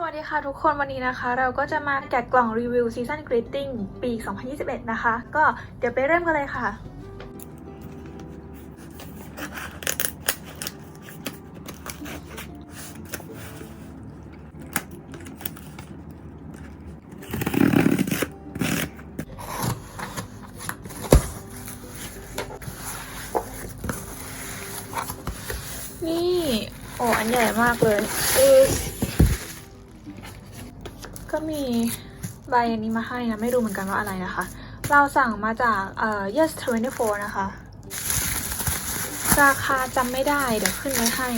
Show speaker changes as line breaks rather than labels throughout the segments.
สวัสดีค่ะทุกคนวันนี้นะคะ เราก็จะมาแกะกล่องรีวิวซีซันกรีตติ้งปี 2021 นะคะ ก็เดี๋ยวไปเริ่มกันเลยค่ะ นี่ โอ้ อันใหญ่มากเลยอือ ก็มีใบอันนี้มาให้นะ ไม่รู้เหมือนกันว่าอะไรนะคะ เราสั่งมาจากเอ่อ yes 24 นะคะ ราคาจำไม่ได้เดี๋ยวขึ้นไว้ให้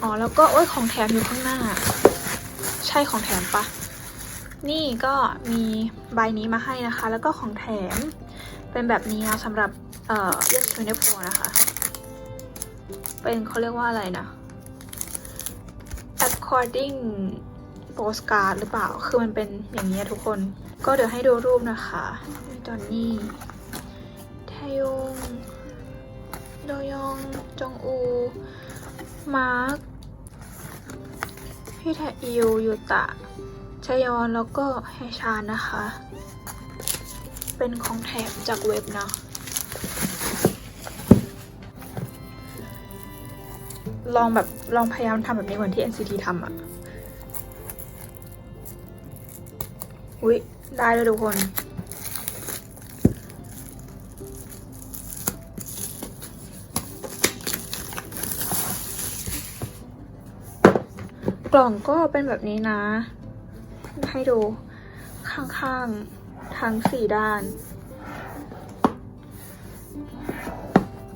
อ๋อ แล้วก็โอ้ยของแถมอยู่ข้างหน้า ใช่ของแถมปะนี่ก็มีใบนี้มาให้นะคะ แล้วก็ของแถมเป็นแบบนี้นะสำหรับเอ่อ yes 24 นะคะ เป็นเขาเรียกว่าอะไรนะ according postcard หรือเปล่า คือมันเป็นอย่างนี้ทุกคน ก็เดี๋ยวให้ดูรูปนะคะมีจอนนี่ทยงโดยองจองอู มาร์ค พี่แทอิวยูตะชยอน แล้วก็แฮชานนะคะ เป็นของแถมจากเว็บนะลองแบบ ลองพยายามทำแบบนี้เหมือนที่ NCT ทำอะ อุ๊ย ได้เลยทุกคน กล่องก็เป็นแบบนี้นะ ให้ดู ข้างๆ ทั้งสี่ด้าน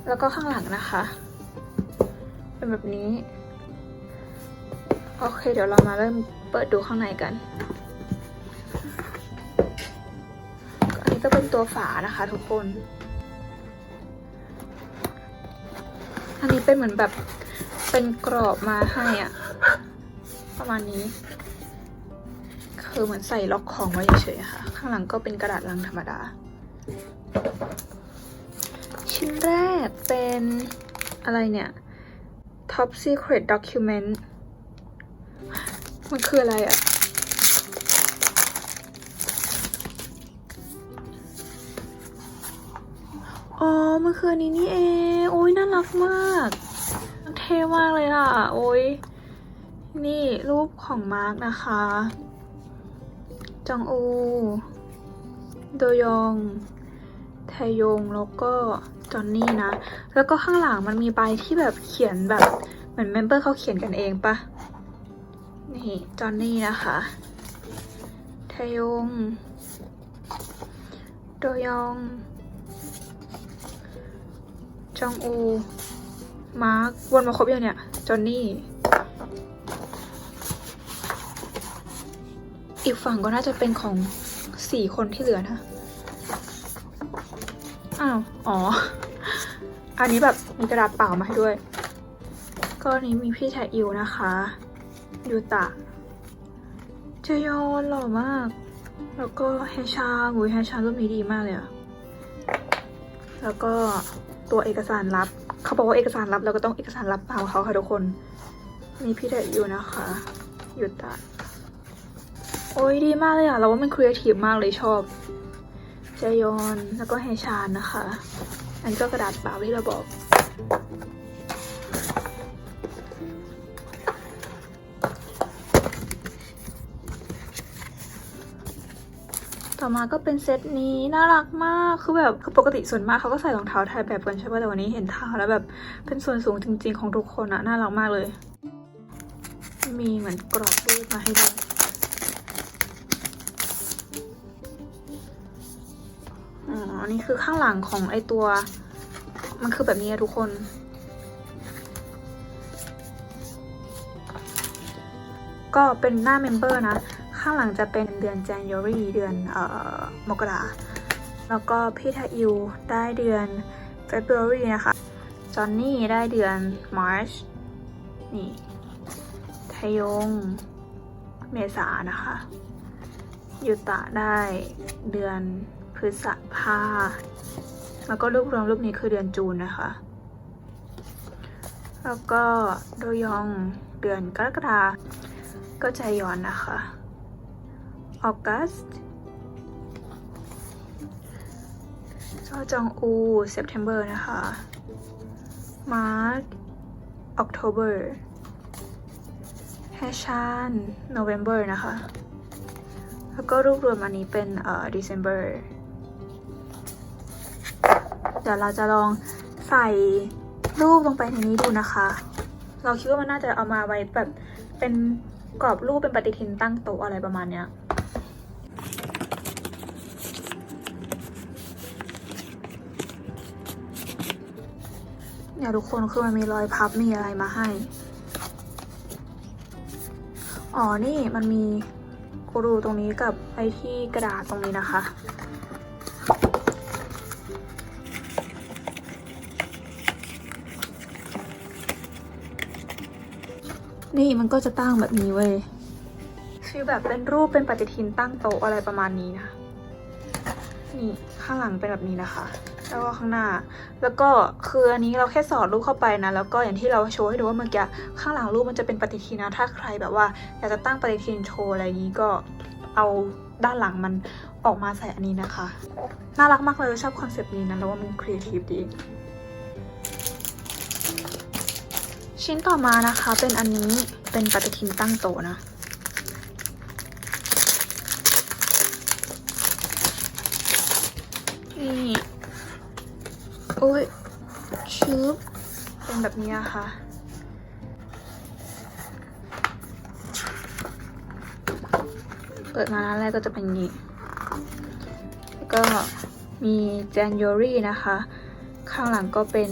แล้วก็ข้างหลังนะคะ เป็นแบบนี้ โอเค เดี๋ยวเรามาเริ่มเปิดดูข้างในกัน ตัวฝานะคะทุกคน อันนี้เป็นเหมือนแบบเป็นกรอบมาให้อะประมาณนี้ คือเหมือนใส่ล็อกของไว้เฉยๆค่ะ ข้างหลังก็เป็นกระดาษลังธรรมดา ชิ้นแรกเป็นอะไรเนี่ย Top Secret Document มันคืออะไรอะ อ๋อมันคืออันนี้นี่เองโอ้ยน่ารักมาก เท่มากเลยอะ โอ้ยนี่รูปของมาร์กนะคะ จองอูโดยองไทยงแล้วก็จอนนี่นะ แล้วก็ข้างหลังมันมีใบที่แบบเขียนแบบ เหมือนเมมเบอร์เขาเขียนกันเองปะนี่จอนนี่นะคะไทยงโดยอง จองอู มาร์ควนมาครบยังเนี่ย จอนนี่ อีกฝั่งก็น่าจะเป็นของสี่คนที่เหลือนะ อ้าว อ๋อ อันนี้แบบมีกระดาษเปล่ามาให้ด้วย ก็นนี้มีพี่ชายอิวนะคะ ยูตะเจยอนหล่อมาก แล้วก็แฮชาหุยแฮชารูปนี้ดีมากเลยอะแล้วก็ตัวเอกสารลับ เขาบอกว่าเอกสารลับเราก็ต้องเอกสารลับเปล่าเขาค่ะทุกคน มีพี่ไดอยู่นะคะยูตะโอ้ยดีมากเลยอะเราว่ามันครีเอทีฟมากเลยชอบเจยอนแล้วก็แฮชานนะคะ อันก็กระดาษเปล่าที่เราบอก ต่อมาก็เป็นเซตนี้น่ารักมากคือแบบคือปกติส่วนมากเขาก็ใส่รองเท้าไทยแบบกันใช่ป่ะแต่วันนี้เห็นเท้าแล้วแบบเป็นส่วนสูงจริง ๆ ของทุกคนอะน่ารักมากเลย มีเหมือนกรอบรูปมาให้ด้วยอ๋ออันนี่คือข้างหลังของไอตัว มันคือแบบนี้ทุกคนก็เป็นหน้าเมมเบอร์นะ ข้างหลังจะเป็นเดือน January เดือนเอ่อมกราแล้วก็พี่ทาอิวได้เดือน February นะคะ จอนนี่ได้เดือน March นี่ทยงเมษานะคะยูตะได้เดือนพฤษภา แล้วก็รวบรวมรูปนี้คือเดือนจูนนะคะ แล้วก็โดยองเดือนกรกฎาก็ใจยอนนะคะ ออกัสจอจองอู September นะคะมาร์ October แฮชาน November นะคะ แล้วก็รวบรวมอันนี้เป็นเอ่อ December เดี๋ยวเราจะลองใส่รูปลงไปในนี้ดูนะคะ เราคิดว่ามันน่าจะเอามาไว้แบบเป็นกรอบรูปเป็นปฏิทินตั้งโต๊ะอะไรประมาณเนี้ย เนี่ยทุกคนคือมันมีรอยพับมีอะไรมาให้ อ๋อนี่มันมีกรูตรงนี้กับไอที่กระดาษตรงนี้นะคะ นี่มันก็จะตั้งแบบนี้เว้ยคือแบบเป็นรูปเป็นปฏิทินตั้งโต๊ะอะไรประมาณนี้นะ นี่ข้างหลังเป็นแบบนี้นะคะ แล้วก็ข้างหน้า แล้วก็คืออันนี้เราแค่สอดรูปเข้าไปนะ แล้วก็อย่างที่เราโชว์ให้ดูว่าเมื่อกี้ข้างหลังรูปมันจะเป็นปฏิทินนะ ถ้าใครแบบว่าอยากจะตั้งปฏิทินโชว์อะไรอย่างนี้ก็เอาด้านหลังมันออกมาใส่อันนี้นะคะ น่ารักมากเลยชอบคอนเซปต์นี้นะแล้วว่ามันครีเอทีฟดี ชิ้นต่อมานะคะเป็นอันนี้เป็นปฏิทินตั้งโต๊ะนะ นี่ โอ้ยชืบเป็นแบบนี้อะค่ะเปิดมาหน้าแรกก็จะเป็นนี้ แล้วก็มี January นะคะ ข้างหลังก็เป็น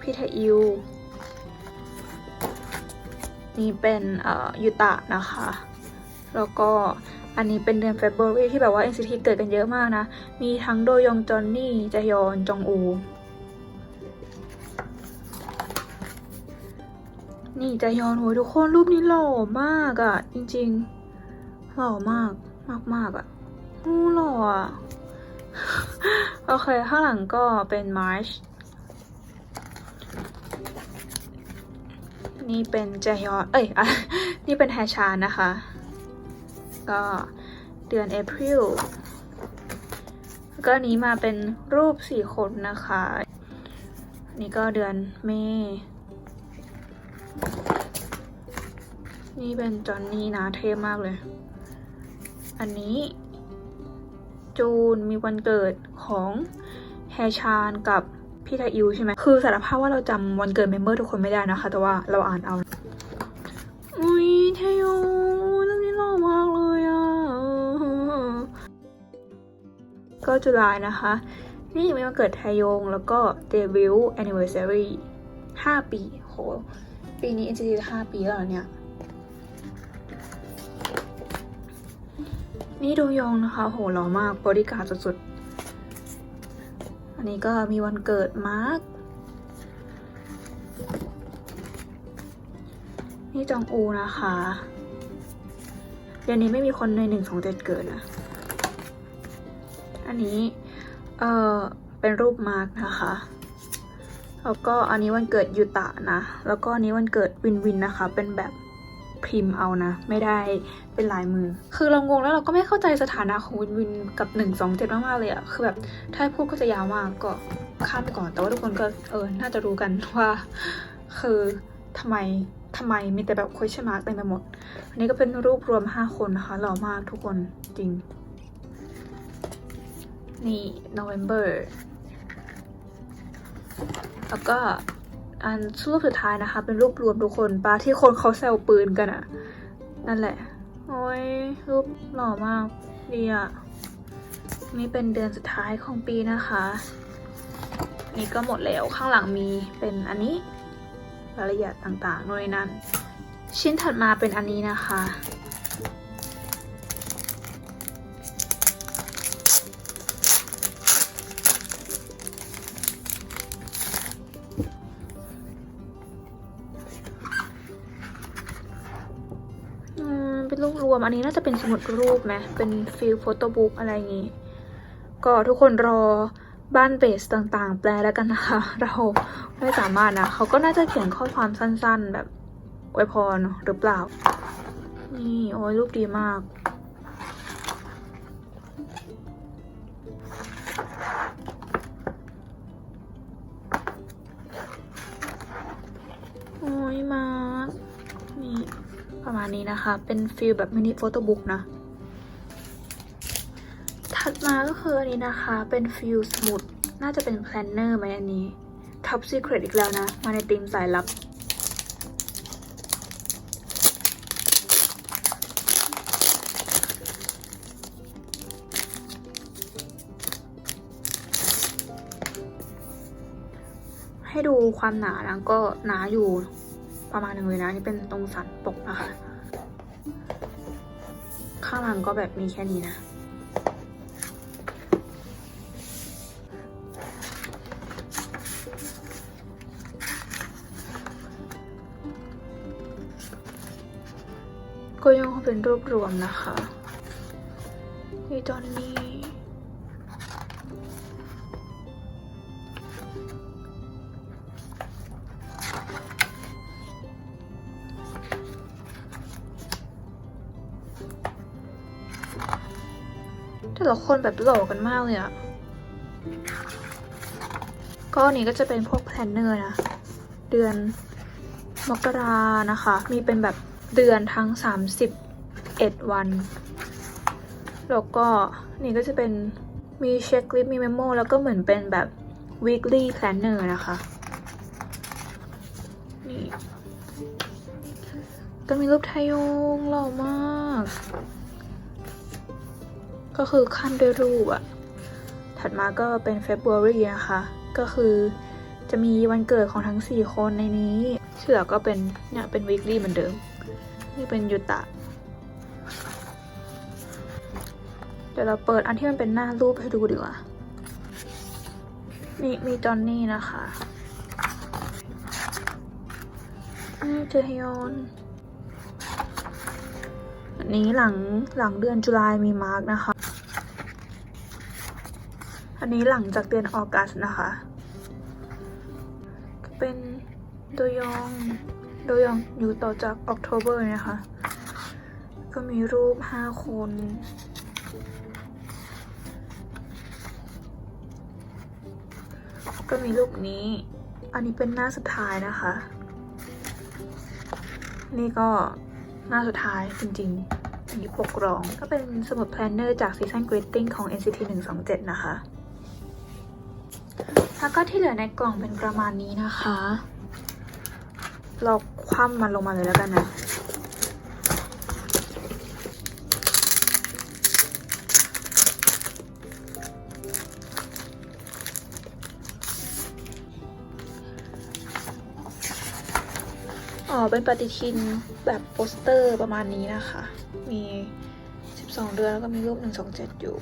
พิทอิวนี่เป็นยูตะนะคะ แล้วก็อันนี้เป็นเดือน February ที่แบบว่า NCT เกิดกันเยอะมากนะ มีทั้งโดยองจอนนี่จยอน จองอู นี่จยอนโหยทุกคนรูปนี้หล่อมากอะ่ะ จริงๆ หล่อมากมากมากๆอะ่ะอู้หล่ออะโอเค ข้างหลังก็เป็น March นี่เป็นจยอน เอ้ยอะนี่เป็นแฮชานนะคะ ก็เดือน April แล้วก็นี้มาเป็นรูปสี่คนนะคะ นี่ก็เดือนเมษ นี่เป็นจอนนี่นะเท่มากเลย อันนี้ จูนมีวันเกิดของแฮชานกับพี่ไทอิวใช่ไหม คือสารภาพว่าเราจำวันเกิดเมมเบอร์ทุกคนไม่ได้นะคะ แต่ว่าเราอ่านเอา อุ้ยเทโยเรื่องนี้หล่อมากเลยอะ ก็จุลายนะคะ นี่ม่วันเกิดไทยง แล้วก็เดบิวต์ anniversary 5ปี โห ปีนี้ NCT 5ปีแล้วเหรอเนี่ย นี่ดูยองนะคะ โหหล่อมากบริการสุดๆ อันนี้ก็มีวันเกิดมาร์คนี่จองอูนะคะ เดือนนี้ไม่มีคนในหนึ่งสองเจ็ดเกิดนะ อันนี้ เอ่อ เป็นรูปมาร์กนะคะแล้วก็อันนี้วันเกิดยูตะนะ แล้วก็อันนี้วันเกิดวินวินนะคะ เป็นแบบ พิมพ์เอานะ ไม่ได้เป็นลายมือ คือเรางงแล้วเราก็ไม่เข้าใจสถานะของวินวินกับหนึ่งสองเจ็ดมาก ๆ เลยอะคือแบบถ้าพูดก็จะยาวมากก็ข้ามไปก่อน แต่ว่าทุกคนก็เออ น่าจะรู้กันว่า คือทำไมทำไมมีแต่แบบ question mark เต็มไปหมด อันนี้ก็เป็นรูปรวม 5 คนนะคะหล่อมากทุกคนจริง นี่ November แล้วก็ อันรูปสุดท้ายนะคะ เป็นรูปรวมทุกคนปะที่คนเขาแซวปืนกันอะนั่นแหละ โอ้ยรูปหล่อมากดีอะนี่เป็นเดือนสุดท้ายของปีนะคะ นี่ก็หมดแล้วข้างหลังมีเป็นอันนี้รายละเอียดต่างๆโน่นนนั่นชิ้นถัดมาเป็นอันนี้นะคะ วมอันนี้น่าจะเป็นสมุดรูปไหมเป็นฟิลโฟโต้บุ๊กอะไรอย่างงี้ ก็ทุกคนรอบ้านเบสต่างๆ แปลแล้วกันนะคะ เราไม่สามารถนะ เขาก็น่าจะเขียนข้อความสั้นๆ แบบอวยพรหรือเปล่า นี่ โอ้ยรูปดีมาก ณนี้นะคะ เป็นฟิลแบบมินิโฟโต้บุ๊กนะ ถัดมาก็คืออันนี้นะคะ เป็นฟิลสมุด น่าจะเป็นแพลนเนอร์ไหมอันนี้ Top Secret อีกแล้วนะ มาในธีมสายลับให้ดูความหนานะก็หนาอยู่ประมาณหนึ่งเลยนะ นี่เป็นตรงสันปกนะคะ ลังก็แบบมีแค่นี้นะ ก็ยังคงเป็นรวบรวมนะคะนี่จอนนี้ คนแบบหล่อกันมากเลยอะก็นี้ก็จะเป็นพวกแพลนเนอร์นะ เดือนมกรานะคะ มีเป็นแบบเดือนทั้ง 31 วัน แล้วก็นี่ก็จะเป็นมีเช็คลิสต์มีเมมโมแล้วก็เหมือนเป็นแบบ weekly planner นะคะ นี่ก็มีรูปไทยงหล่อมาก ก็คือขั้นด้วยรูปอะถัดมาก็เป็น February นะคะ ก็คือจะมีวันเกิดของทั้ง 4 คนในนี้เชื่อก็เป็นเนี่ยเป็น weekly เหมือนเดิม นี่เป็นยูตะ เดี๋ยวเราเปิดอันที่มันเป็นหน้ารูปให้ดูดีกว่า นี่มีจอนนี่นะคะอืมเจฮยอนอันนี้หลังหลังเดือนจุลายมีมาร์กนะคะ อันนี้หลังจากเดือนออกัสนะคะ เป็นโดยองโดยองอยู่ต่อจากออกโทเบอร์นะคะ ก็มีรูปห้าคน ก็มีรูปนี้ อันนี้เป็นหน้าสุดท้ายนะคะ นี่ก็หน้าสุดท้ายจริงๆอันนี้ปกรอง ก็เป็นสมุดแพลนเนอร์จาก Season Greeting ของ NCT 127 นะคะ แล้วก็ที่เหลือในกล่องเป็นประมาณนี้นะคะ เราคว่ำมันลงมาเลยแล้วกันนะอ๋อ เป็นปฏิทินแบบโปสเตอร์ประมาณนี้นะคะ มี 12 เดือนแล้วก็มีรูป 127 อยู่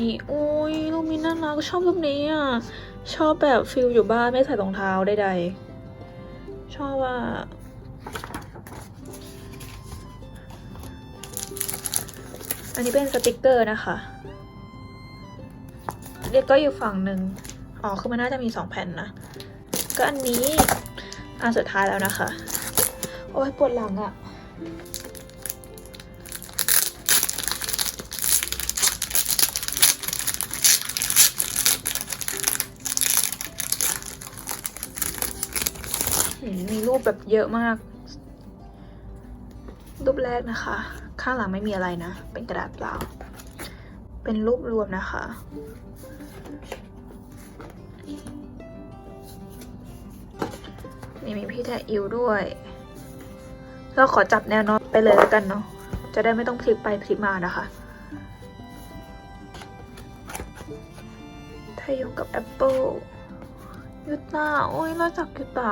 นี่อุ้ยรูปนี้น่ารักชอบรูปนี้อะ ชอบแบบฟิลอยู่บ้านไม่ใส่รองเท้าใดๆ ชอบว่า อันนี้เป็นสติกเกอร์นะคะเรียกก็อยู่ฝั่งหนึ่งอ๋อ คือมันน่าจะมีสองแผ่นนะ ก็อันนี้ อันสุดท้ายแล้วนะคะ โอ้ยปวดหลังอะหื มีรูปแบบเยอะมาก รูปแรกนะคะ ข้างหลังไม่มีอะไรนะ เป็นกระดาษเปล่า เป็นรูปรวมนะคะ นี่มีพี่แทอิวด้วยเราขอจับแนวนอนไปเลยแล้วกันเนาะ จะได้ไม่ต้องพลิกไปพลิกมานะคะไทยงกับแอปเปิลยูตาโอ้ยเราจักยูตา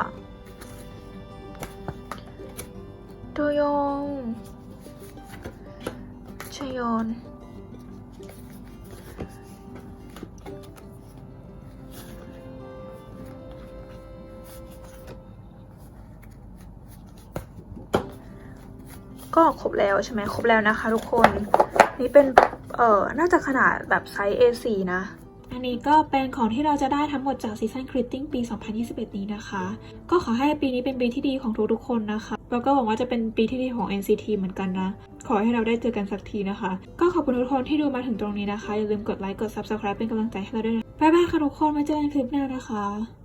โดยองชยอนก็ครบแล้วใช่ไหมครบแล้วนะคะทุกคน นี่เป็น เอ่อ น่าจะขนาดแบบไซส์ A4 นะ อันนี้ก็เป็นของที่เราจะได้ทั้งหมดจากซีซันคริตติ้งปี 2021 นี้นะคะ ก็ขอให้ปีนี้เป็นปีที่ดีของทุกๆคนนะคะแล้วก็หวังว่าจะเป็นปีที่ดีของ NCT เหมือนกันนะ ขอให้เราได้เจอกันสักทีนะคะ ก็ขอบคุณทุกคนที่ดูมาถึงตรงนี้นะคะ อย่าลืมกดไลค์ กด subscribe เป็นกำลังใจให้เราด้วยนะบ๊ายบายค่ะทุกคนไว้เจอกันคลิปหน้านะคะ